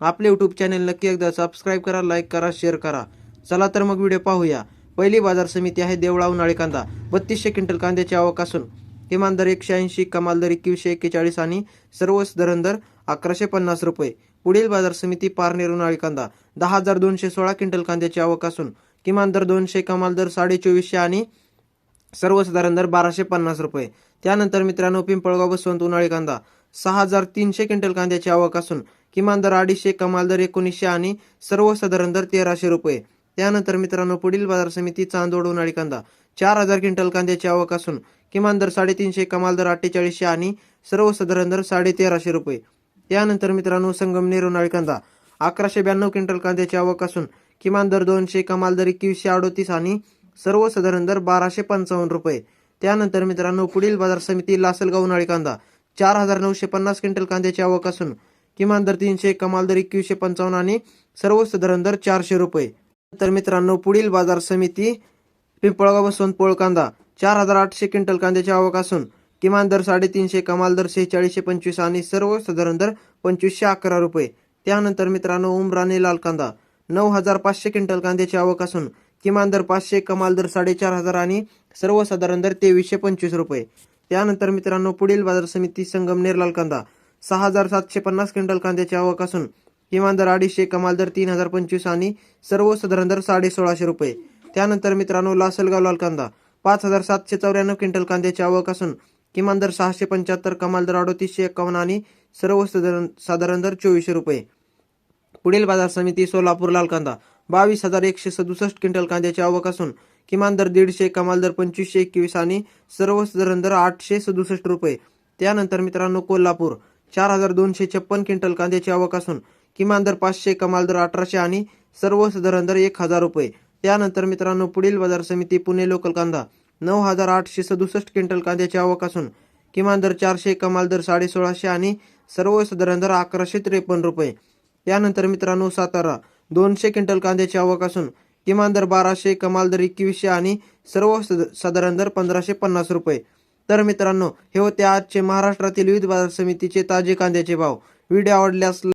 आपले YouTube channel नक्की एकदा सबस्क्राईब करा लाईक करा शेअर करा. चला तर मग व्हिडिओ पाहूया. पहिली बाजार समिती आहे देवळा उन्हाळी कांदा बत्तीसशे क्विंटल कांद्याची आवक असून किमान दर एकशे ऐंशी कमाल दर एकवीसशे एक्केचाळीस आणि सर्वच दरन दर अकराशे पन्नास रुपये. पुढील बाजार समिती पारनेर उन्हाळी कांदा दहा हजार दोनशे सोळा क्विंटल कांद्याची आवक असून किमान दर दोनशे कमाल दर साडे चोवीसशे आणि सर्वसाधारण दर बाराशे पन्नास रुपये. त्यानंतर मित्रांनो पिंपळगाव बसवंत उन्हाळी कांदा सहा हजार तीनशे क्विंटल कांद्याची आवक असून किमान दर अडीचशे कमाल दर एकोणीसशे आणि सर्वसाधारण दर तेराशे रुपये. त्यानंतर मित्रांनो पुढील बाजार समिती चांदोड उन्हाळी कांदा. चार हजार क्विंटल कांद्याची आवक असून किमान दर साडेतीनशे कमाल दर अठ्ठेचाळीसशे आणि सर्वसाधारण दर साडे तेराशे रुपये. त्यानंतर मित्रांनो संगमनेर उन्हाळी कांदा. अकराशे ब्याण्णव क्विंटल कांद्याची आवक असून किमान दर दोनशे कमाल दर एकवीसशे अडोतीस आणि सर्वसाधारण दर बाराशे पंचावन्न रुपये. त्यानंतर मित्रांनो पुढील बाजार समिती लासलगाव उन्हाळी कांदा. चार हजार नऊशे पन्नास क्विंटल कांद्याची आवक असून किमान दर तीनशे कमाल दर एकवीसशे पंचावन्न आणि सर्वसाधारण दर चारशे रुपये. तर मित्रांनो पुढील बाजार समिती पिंपळगाव बसवंत पोळ कांदा चार हजार आठशे क्विंटल कांद्याची आवक असून किमान दर साडेतीनशे कमाल दर शेहेचाळीसशे पंचवीस आणि सर्वसाधारण दर पंचवीसशे अकरा रुपये. त्यानंतर मित्रांनो उमराने लाल कांदा नऊ हजार पाचशे क्विंटल कांद्याची आवक असून किमान दर पाचशे कमाल दर साडेचार हजार आणि सर्वसाधारण दर तेवीसशे पंचवीस रुपये. त्यानंतर मित्रांनो पुढील बाजार समिती संगमनेर लाल कांदा. सहा हजार सातशे पन्नास क्विंटल कांद्याची आवक असून किमान दर अडीचशे कमाल दर तीन हजार पंचवीस आणि सर्वसाधारण दर साडे सोळाशे रुपये. त्यानंतर मित्रांनो लासलगाव लाल कांदा. पाच हजार सातशे चौऱ्याण्णव क्विंटल कांद्याची आवक असून किमान दर सहाशे पंच्याहत्तर कमाल दर अडोतीसशे एकावन्न आणि सर्वसाधारण साधारण दर चोवीसशे रुपये. पुढील बाजार समिती सोलापूर लाल कांदा बावीस हजार एकशे सदुसष्ट क्विंटल कांद्याची आवक असून किमान दर दीडशे कमाल दर पंचवीसशे एकवीस आणि सर्वसाधारण दर आठशे सदुसष्ट रुपये. त्यानंतर मित्रांनो कोल्हापूर. चार हजार दोनशे छप्पन क्विंटल कांद्याची आवक असून किमान दर पाचशे कमाल दर अठराशे आणि सर्वसाधारण दर एक हजार रुपये. त्यानंतर मित्रांनो पुढील बाजार समिती पुणे लोकल कांदा. नऊ हजार आठशे सदुसष्ट क्विंटल कांद्याची आवक असून किमान दर चारशे कमाल दर साडे सोळाशे आणि सर्वसाधारण दर अकराशे त्रेपन्न रुपये. त्यानंतर मित्रांनो सातारा दोनशे क्विंटल कांद्याची आवक असून किमान दर बाराशे कमाल दर एकवीसशे आणि सर्व साधारण दर पंधराशे पन्नास रुपये. तर मित्रांनो हे होते आजचे महाराष्ट्रातील विविध बाजार समितीचे ताजे कांद्याचे भाव. व्हिडिओ आवडल्यास